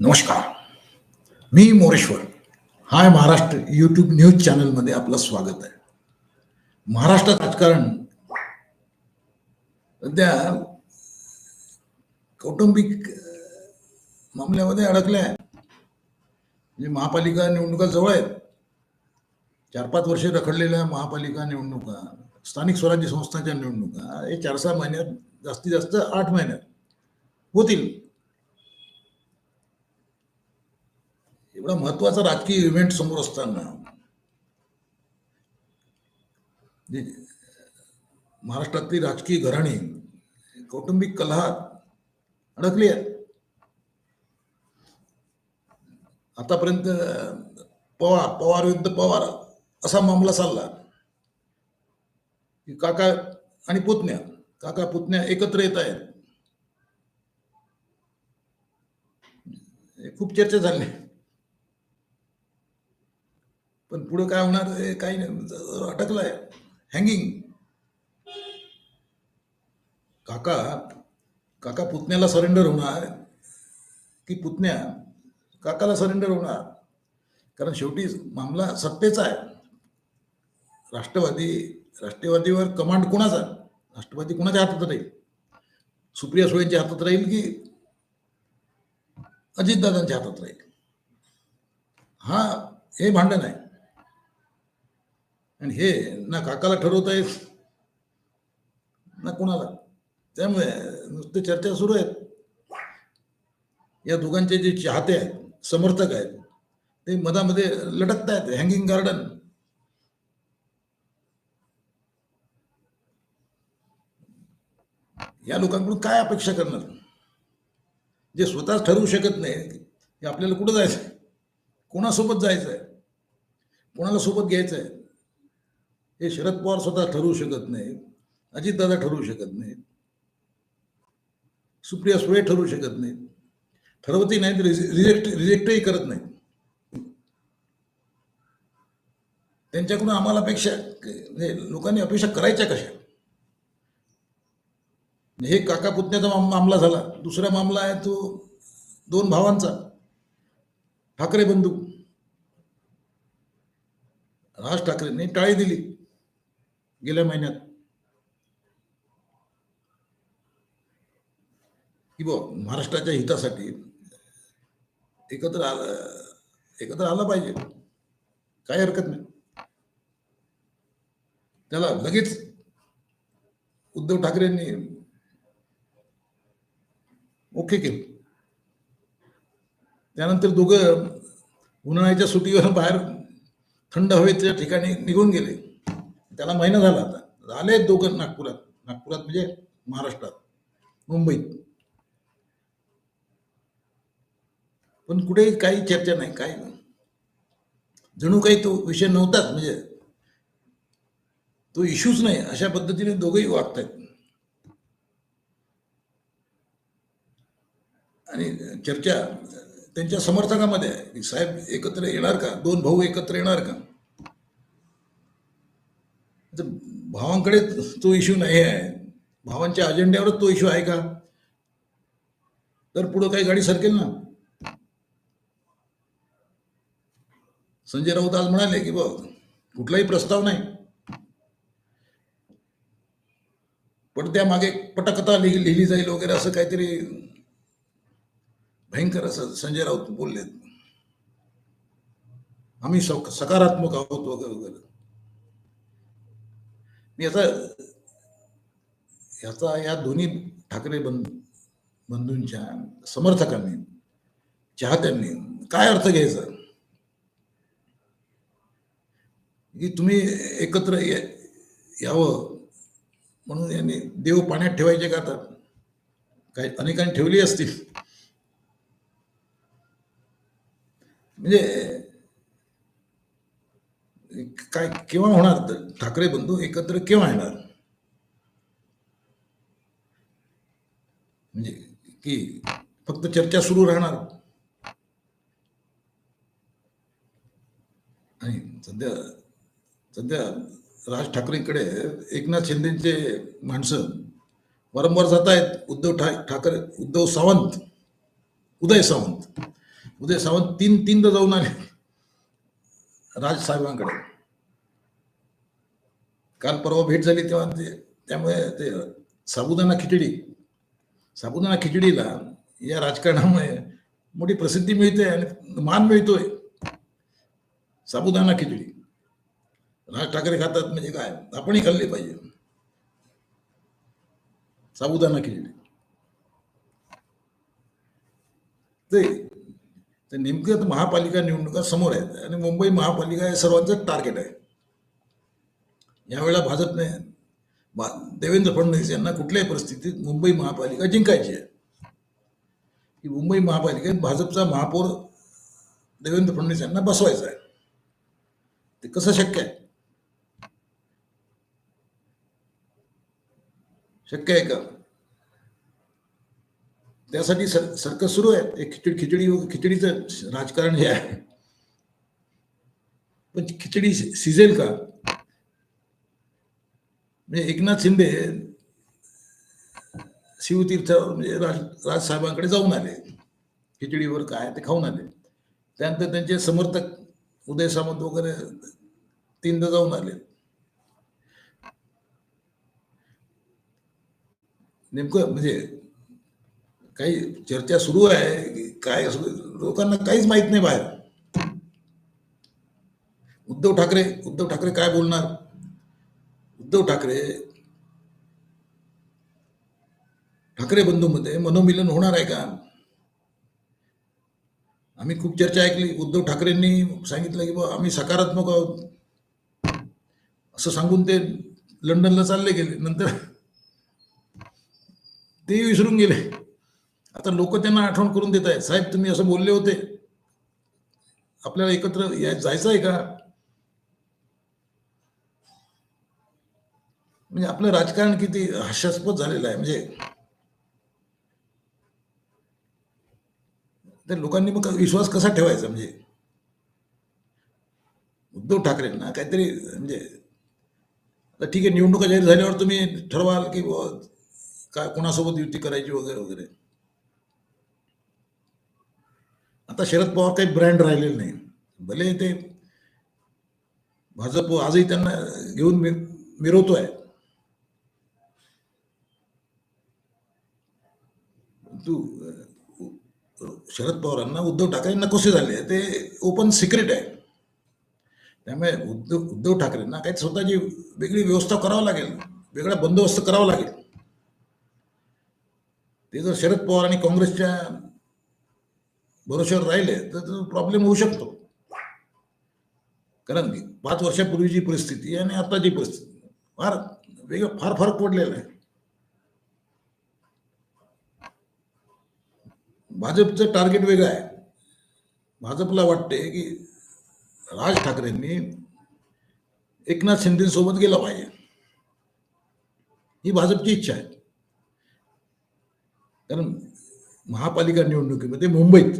नमस्कार. मी Moreshwar. Hi Maharashtra YouTube news चॅनलमध्ये आपलं स्वागत आहे. महाराष्ट्रात राजकारण सध्या कौटुंबिक मामल्यामध्ये अडकल्या आहे. म्हणजे महापालिका निवडणुका जवळ आहेत चार पाच वर्षे रखडलेल्या महापालिका निवडणुका स्थानिक स्वराज्य संस्थांच्या निवडणुका हे चार सहा महिन्यात जास्तीत जास्त आठ महिन्यात होतील. एवढा महत्त्वाचा राजकीय इव्हेंट समोर असताना. महाराष्ट्रातली राजकीय घराणी कौटुंबिक कलहात अडकली आहे. आतापर्यंत पवार पवार विरुद्ध पवार असा मामला चालला. की काका आणि पुतण्या काका पुतण्या एकत्र येत आहेत. खूप चर्चा झाली. पण पुढं काय होणार हे काही नाही. अटकलाय हँगिंग काका काका पुतण्याला सरेंडर होणार. की पुतण्या काकाला सरेंडर होणार. कारण शेवटी मामला सत्तेचा आहे. राष्ट्रवादी राष्ट्रवादीवर कमांड कोणाचा? राष्ट्रवादी कोणाच्या हातात राहील? सुप्रिया सुळेंच्या हातात राहील की अजितदादांच्या हातात राहील? हा हे भांडण आहे. आणि हे ना काकाला ठरवता ना कोणाला. त्यामुळे नुसते चर्चा सुरू आहेत. या दोघांचे जे चाहते आहेत समर्थक आहेत ते मधामध्ये लटकत आहेत हँगिंग गार्डन या लोकांकडून काय अपेक्षा करणार? जे स्वतःच ठरवू शकत नाही हे आपल्याला कुठं जायचं आहे कोणासोबत जायचं आहे कोणाला सोबत घ्यायचं आहे हे शरद पवार स्वतः ठरवू शकत नाही अजितदादा ठरवू शकत नाही सुप्रिया सुळे ठरवू शकत नाही ठरवतही नाही तर रिजेक्ट रिजेक्टही करत नाही त्यांच्याकडून आम्हाला अपेक्षा म्हणजे लोकांनी अपेक्षा करायच्या कशा? म्हणजे हे काका पुतण्याचा मामला झाला. दुसरा मामला आहे तो दोन भावांचा. ठाकरे बंधू. राज ठाकरेंनी टाळी दिली. गेल्या महिन्यात. की बघ महाराष्ट्राच्या हितासाठी एकत्र आलं एकत्र आलं पाहिजे. काही हरकत नाही. त्याला लगेच उद्धव ठाकरेंनी ओके केलं. त्यानंतर दोघं उन्हाळ्याच्या सुट्टीवर बाहेर थंड हवेच्या ठिकाणी निघून गेले. त्याला महिना झाला आता. झाले दोघं नागपुरात. नागपुरात म्हणजे महाराष्ट्रात. मुंबईत. पण कुठेही काही चर्चा नाही काही जणू काही तो विषय नव्हताच म्हणजे तो इश्यूच नाही अशा पद्धतीने दोघंही वागत आहेत आणि चर्चा त्यांच्या समर्थकामध्ये आहे. साहेब एकत्र येणार का? दोन भाऊ एकत्र येणार का? म्हणजे भावांकडे तो इश्यू नाही आहे. भावांच्या अजेंड्यावरच तो इश्यू आहे का? तर पुढं काही गाडी सरकेल ना. संजय राऊत आज म्हणाले की बघ कुठलाही प्रस्ताव नाही. पण त्या मागे पटकथा लिहि- लिहिली जाईल वगैरे असं काहीतरी भयंकर असं संजय राऊत बोललेत. आम्ही सकारात्मक आहोत वगैरे वगैरे. याचा याचा या दोन्ही ठाकरे बंधू बंधूंच्या समर्थकांनी चाहत्यांनी काय अर्थ घ्यायचा? की तुम्ही एकत्र यावं म्हणून यांनी देव पाण्यात ठेवायचे का आता? काही अनेकांनी ठेवली असतील. म्हणजे काय केव्हा होणार? ठाकरे बंधू एकत्र केव्हा येणार? म्हणजे की फक्त चर्चा सुरू राहणार? आणि सध्या सध्या राज ठाकरेंकडे एकनाथ शिंदेचे माणसं वारंवार जात आहेत उद्धव ठा ठाकरे उद्धव सावंत उदय सावंत. उदय सावंत तीन तीनदा जाऊन आले. राजसाहेबांकडे. काल परवा भेट झाली तेव्हा ते त्यामुळे ते साबुदाणा खिचडी साबुदाणा खिचडीला या राजकारणामुळे मोठी प्रसिद्धी मिळते आणि मान मिळतोय. साबुदाणा खिचडी. राज ठाकरे खातात म्हणजे काय? आपणही खाल्ली पाहिजे. साबुदाणा खिचडी. ते तर नेमकं आता महापालिका निवडणुका समोर आहेत आणि मुंबई महापालिका हे सर्वांचं टार्गेट आहे. यावेळेला भाजपने भा- देवेंद्र फडणवीस यांना कुठल्याही परिस्थितीत मुंबई महापालिका जिंकायची आहे. की मुंबई महापालिकेत भाजपचा महापौर देवेंद्र फडणवीस यांना बसवायचा आहे. ते कसं शक्य आहे? शक्य आहे का? त्यासाठी सर सर्कस सुरू आहे. एक खिचडी खिचडी खिचडीचं राजकारण जे आहे. पण खिचडी शि- शिजेल का? म्हणजे एकनाथ शिंदे शिवतीर्थ म्हणजे राज राजसाहेबांकडे जाऊन आले. खिचडीवर काय ते खाऊन आले. त्यानंतर त्यांचे समर्थक उदय सामंत वगैरे तीनदा जाऊन आले. नेमकं म्हणजे काही चर्चा सुरू आहे की काय लोकांना काहीच माहीत नाही बाहेर. उद्धव ठाकरे उद्धव ठाकरे काय बोलणार? उद्धव ठाकरे ठाकरे बंधूमध्ये मनोमिलन होणार आहे का? आम्ही खूप चर्चा ऐकली. उद्धव ठाकरेंनी सांगितलं की बा आम्ही सकारात्मक आहोत. असं सांगून ते लंडनला चालले गेले. नंतर ते विसरून गेले. आता लोक त्यांना आठवण करून देत आहेत. साहेब तुम्ही असं बोलले होते. आपल्याला एकत्र या जायचं आहे का? म्हणजे आपलं राजकारण किती हास्यास्पद झालेलं आहे. म्हणजे तर लोकांनी मग विश्वास कसा ठेवायचा? म्हणजे उद्धव ठाकरेंना काहीतरी म्हणजे आता ठीक आहे निवडणुका जाहीर झाल्यावर तुम्ही ठरवाल की बुवा काय कोणासोबत युती करायची वगैरे वगैरे. आता शरद पवार काही ब्रँड राहिलेलं नाही. भले ते भाजप आजही त्यांना घेऊन मि- मिरवतोय. तू शरद पवारांना उद्धव ठाकरेंना कसे झाले ते ओपन सिक्रेट आहे. त्यामुळे उद्धव उद्धव ठाकरेंना काही स्वतःची वेगळी व्यवस्था करावं लागेल. वेगळा बंदोबस्त करावा लागेल. ते जर शरद पवार आणि काँग्रेसच्या भरोश्यावर राहिले, तर प्रॉब्लेम होऊ शकतो. कारण पाच वर्षापूर्वीची परिस्थिती आणि आताची परिस्थिती फार वेगळं, फार फरक पडलेला आहे. भाजपचं टार्गेट वेगळं आहे. भाजपला वाटते की राज ठाकरेंनी एकनाथ शिंदेसोबत गेलं पाहिजे. ही भाजपची इच्छा आहे. कारण महापालिका निवडणुकीमध्ये मुंबईत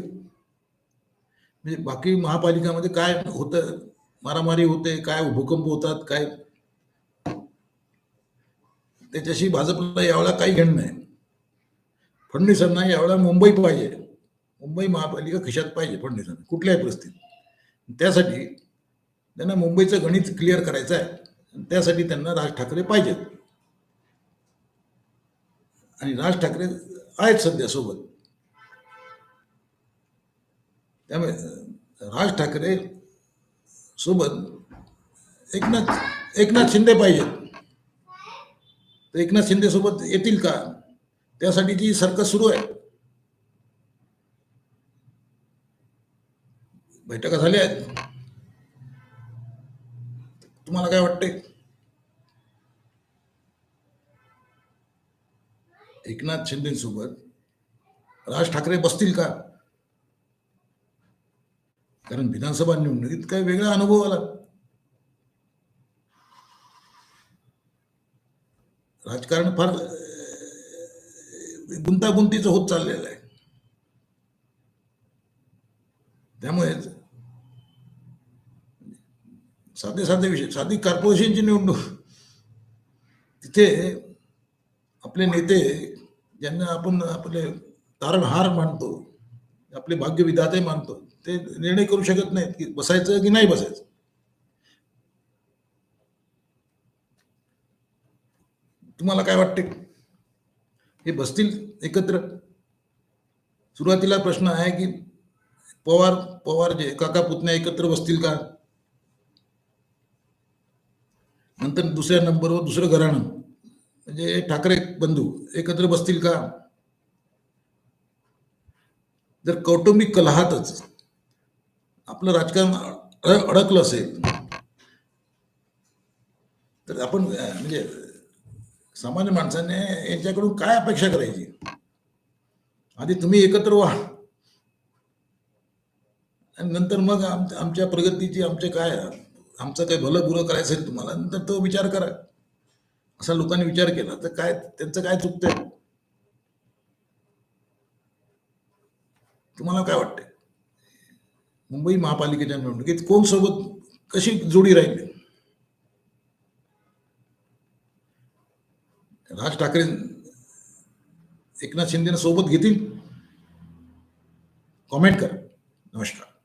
म्हणजे बाकी महापालिकामध्ये काय होतं? मारामारी होते काय भूकंप होतात काय? त्याच्याशी भाजपला यावेळा काही घेणं नाही. फडणवीसांना यावेळा मुंबई पाहिजे. मुंबई महापालिका खिशात पाहिजे फडणवीसांना कुठल्याही परिस्थितीत. त्यासाठी त्यांना मुंबईचं गणित क्लिअर करायचं आहे. त्यासाठी त्यांना राज ठाकरे पाहिजेत. आणि राज ठाकरे आहेत सध्या सोबत. त्यामुळे राज ठाकरे सोबत एकनाथ एकनाथ शिंदे पाहिजेत तर एकनाथ शिंदे सोबत येतील का त्यासाठीची सर्कस सुरू आहे बैठका झाल्या आहेत तुम्हाला काय वाटते एकनाथ शिंदेसोबत राज ठाकरे बसतील का कारण विधानसभा निवडणुकीत काही वेगळा अनुभव आला. राजकारण फार गुंतागुंतीचं होत चाललेलं आहे. त्यामुळेच साधे साधे विषय साधी कॉर्पोरेशनची निवडणूक. तिथे आपले नेते ज्यांना आपण आपले तारणहार मानतो आपले भाग्य विधाते मानतो. ते निर्णय करू शकत नाहीत की बसायचं की नाही बसायचं. तुम्हाला काय वाटते? हे बसतील एकत्र? सुरुवातीला प्रश्न आहे की पवार पवार जे काका पुतण्या एकत्र बसतील का? नंतर दुसऱ्या नंबरवर दुसरं घराणं. म्हणजे ठाकरे बंधू एकत्र बसतील का? जर कौटुंबिक कलहातच आपलं राजकारण अडकलं असेल तर आपण म्हणजे सामान्य माणसाने यांच्याकडून काय अपेक्षा करायची? आधी तुम्ही एकत्र व्हा. आणि नंतर मग आम- आमच्या प्रगतीची आमचे काय आमचं काही भलं बुरं करायचं असेल तुम्हाला नंतर तो विचार करा. असा लोकांनी विचार केला तर काय त्यांचं काय चुकतंय? तुम्हाला काय वाटतंय? मुंबई महापालिकेच्या निवडणुकीत कोण सोबत कशी जोडी राहील? राज ठाकरे एकनाथ शिंदेनं सोबत घेतील? कॉमेंट करा. नमस्कार.